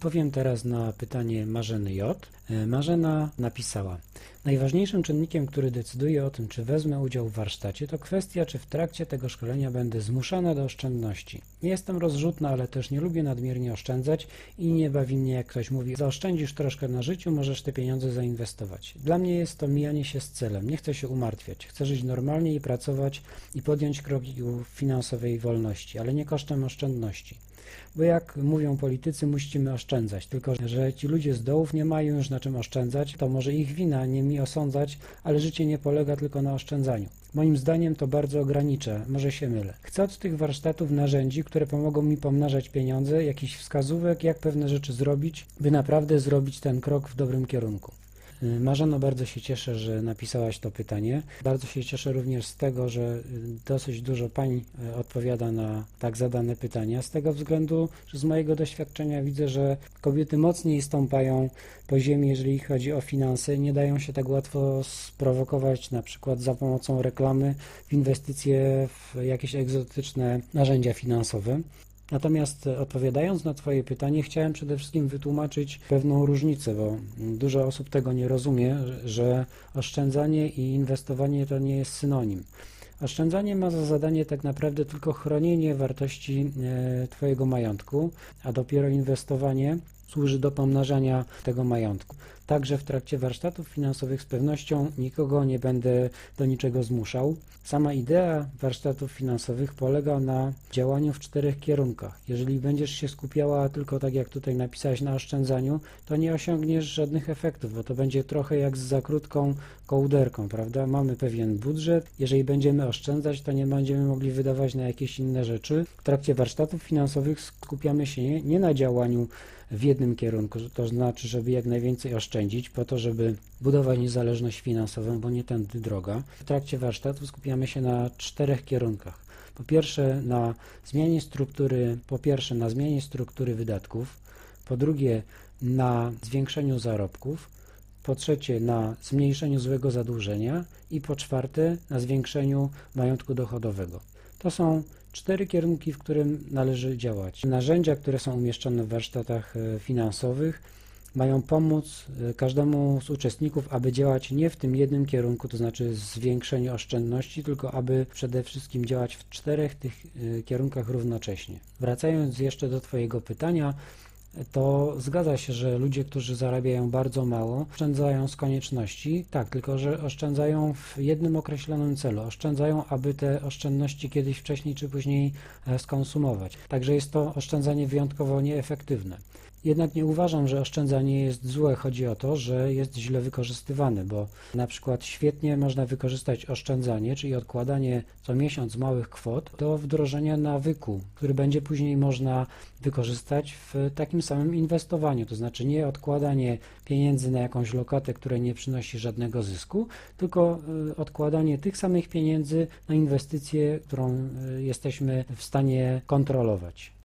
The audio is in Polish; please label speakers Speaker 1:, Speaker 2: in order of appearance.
Speaker 1: Odpowiem teraz na pytanie Marzeny J. E, Marzena napisała: Najważniejszym czynnikiem, który decyduje o tym, czy wezmę udział w warsztacie, to kwestia, czy w trakcie tego szkolenia będę zmuszana do oszczędności. Nie jestem rozrzutna, ale też nie lubię nadmiernie oszczędzać i nie bawi mnie, jak ktoś mówi: Zaoszczędzisz troszkę na życiu, możesz te pieniądze zainwestować. Dla mnie jest to mijanie się z celem. Nie chcę się umartwiać. Chcę żyć normalnie i pracować i podjąć kroki finansowej wolności, ale nie kosztem oszczędności bo jak mówią politycy, musimy oszczędzać. Tylko, że ci ludzie z dołów nie mają już na czym oszczędzać, to może ich wina, nie mi osądzać, ale życie nie polega tylko na oszczędzaniu. Moim zdaniem to bardzo ogranicza, może się mylę. Chcę od tych warsztatów narzędzi, które pomogą mi pomnażać pieniądze, jakichś wskazówek, jak pewne rzeczy zrobić, by naprawdę zrobić ten krok w dobrym kierunku. Marzeno, bardzo się cieszę, że napisałaś to pytanie. Bardzo się cieszę również z tego, że dosyć dużo pań y, odpowiada na tak zadane pytania. Z tego względu, że z mojego doświadczenia widzę, że kobiety mocniej stąpają po ziemi, jeżeli chodzi o finanse. Nie dają się tak łatwo sprowokować, na przykład za pomocą reklamy, w inwestycje w jakieś egzotyczne narzędzia finansowe. Natomiast e, odpowiadając na Twoje pytanie, chciałem przede wszystkim wytłumaczyć pewną różnicę, bo dużo osób tego nie rozumie, że oszczędzanie i inwestowanie to nie jest synonim. Oszczędzanie ma za zadanie tak naprawdę tylko chronienie wartości e, Twojego majątku, a dopiero inwestowanie służy do pomnażania tego majątku. Także w trakcie warsztatów finansowych z pewnością nikogo nie będę do niczego zmuszał. Sama idea warsztatów finansowych polega na działaniu w czterech kierunkach. Jeżeli będziesz się skupiała tylko tak jak tutaj napisałeś na oszczędzaniu, to nie osiągniesz żadnych efektów, bo to będzie trochę jak z za krótką kołderką, prawda? Mamy pewien budżet, jeżeli będziemy oszczędzać, to nie będziemy mogli wydawać na jakieś inne rzeczy. W trakcie warsztatów finansowych skupiamy się nie, nie na działaniu w jednym kierunku, to znaczy, żeby jak najwięcej oszczędzić po to, żeby budować niezależność finansową, bo nie tędy droga. W trakcie warsztatu skupiamy się na czterech kierunkach. Po pierwsze na zmianie struktury, po pierwsze na zmianie struktury wydatków, po drugie na zwiększeniu zarobków, po trzecie na zmniejszeniu złego zadłużenia i po czwarte na zwiększeniu majątku dochodowego. To są cztery kierunki, w którym należy działać. Narzędzia, które są umieszczone w warsztatach e, finansowych, mają pomóc e, każdemu z uczestników, aby działać nie w tym jednym kierunku, to znaczy zwiększeniu oszczędności, tylko aby przede wszystkim działać w czterech tych e, kierunkach równocześnie. Wracając jeszcze do Twojego pytania, to zgadza się, że ludzie, którzy zarabiają bardzo mało, oszczędzają z konieczności, tak, tylko że oszczędzają w jednym określonym celu. Oszczędzają, aby te oszczędności kiedyś wcześniej czy później e, skonsumować. Także jest to oszczędzanie wyjątkowo nieefektywne. Jednak nie uważam, że oszczędzanie jest złe. Chodzi o to, że jest źle wykorzystywane, bo na przykład świetnie można wykorzystać oszczędzanie, czyli odkładanie co miesiąc małych kwot do wdrożenia nawyku, który będzie później można wykorzystać w takim samym inwestowaniu. To znaczy nie odkładanie pieniędzy na jakąś lokatę, która nie przynosi żadnego zysku, tylko y, odkładanie tych samych pieniędzy na inwestycję, którą y, jesteśmy w stanie kontrolować.